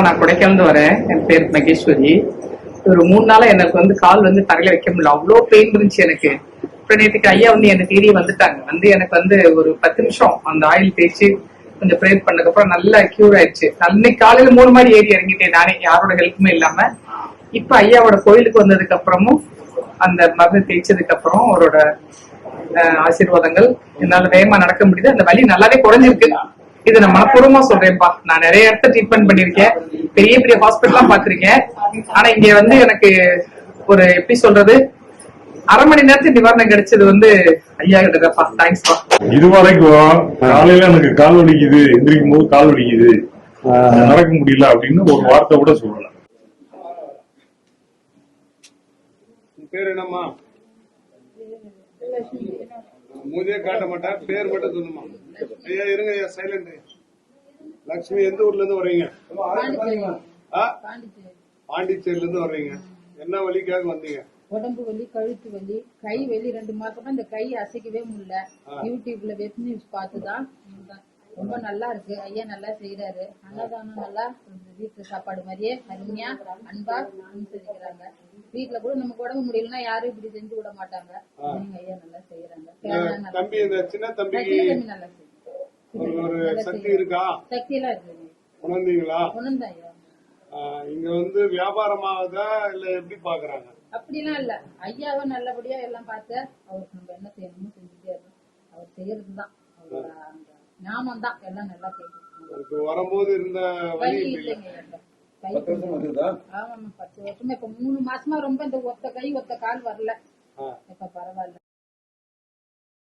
வணக்கம்ப்பா நான் கொடைக்கானல் வரேன். என் பேர் மகேஸ்வரி. ஒரு மூணு நாளா எனக்கு வந்து கால் வந்து தரையில வைக்க முடியல. அவ்வளோ பெயின் இருந்துச்சு எனக்கு. அப்புறம் நேற்றுக்கு ஐயா வந்து என்னை தேடி வந்துட்டாங்க. வந்து எனக்கு வந்து ஒரு பத்து நிமிஷம் அந்த ஆயில் தேய்ச்சி கொஞ்சம் ப்ரேயர் பண்ணதுக்கப்புறம் நல்லா கியூர் ஆயிடுச்சு. அன்னைக்கு காலையில மூணு மாதிரி ஏறி இறங்கிட்டேன் நானே. யாரோட ஹெல்ப்புமே இல்லாம. இப்ப ஐயாவோட கோயிலுக்கு வந்ததுக்கு அப்புறமும் அந்த மருந்து தேய்ச்சதுக்கு அப்புறம் அவரோட ஆசீர்வாதங்கள். என்னால வேகமா நடக்க முடியுது. அந்த வலி நல்லாவே குறைஞ்சிருக்கு. இது நான் மனப்பூர்வமா சொல்றேன்ப்பா நான் நிறைய இடத்த ட்ரீட்மெண்ட் பண்ணிருக்கேன் பெரிய பெரிய ஹாஸ்பிட்டல்லாம் பாத்திருக்கேன் ஆனா இங்க வந்து எனக்கு ஒரு எப்படி சொல்றது? அரை மணி நேரத்துக்கு நிவாரணம் கிடைச்சது வந்து ஐயா கிட்டப்பா தேங்க்ஸ்ப்பா இதுவரைக்கும் காலையில எனக்கு கால் வலிக்குது எந்திரிக்கும் போது கால் வலிக்குது. நடக்க முடியல அப்படின்னு ஒரு வார்த்தை கூட சொல்லல. உன் பேர் என்னம்மா? மூதியே காட்ட மாட்டார் பேர் மட்டும் சொல்லுமா ஐயா இருங்க ஐயா சைலண்ட் லக்ஷ்மி எந்த ஊர்ல இருந்து வர்றீங்க? பாண்டிச்சேரியில இருந்து வர்றீங்க. என்ன வழிக்காக வந்தீங்க? உடம்பு வலி கழுத்து வலி கை வலி ரெண்டு மாசமா இந்த கை அசைக்கவே முடியல. யூடியூப்ல வெப் நியூஸ் பார்த்துதான். ரொம்ப நல்லா இருக்கு. ஐயா நல்லா செய்யறாரு அன்னதானம் நல்லா வீட்டு சாப்பாடு மாதிரியே அருமையா அன்பா அனுசரிக்கிறாங்க. வீட்டுல கூட நமக்கு உடம்பு முடியலன்னா யாரும் இப்படி செஞ்சு விட மாட்டாங்க. நீங்க ஐயா நல்லா செய்யறாங்க நல்லா தம்பி ஒரு ஒரு சக்தி இருக்கா? சக்தி எல்லாம் இருக்கு. உணர்ந்தீங்களா? இங்க வந்து வியாபாரமாகுதா இல்ல எப்படி பாக்குறாங்க? அப்படிலாம் இல்ல. ஐயாவை நல்லபடியா எல்லாம் பார்த்து அவருக்கு நம்ம என்ன செய்யணுமோ செஞ்சுட்டே இருக்கோம். அவர் செய்யறது தான் ஞாபகம் தான் எல்லாம் நல்லா செய்யும் வரும்போது இருந்த வழி ஆமாம் பத்து வருஷமா இப்ப மூணு மாசமா ரொம்ப இந்த ஒத்த கை ஒத்த கால் வரல. இப்ப பரவாயில்ல.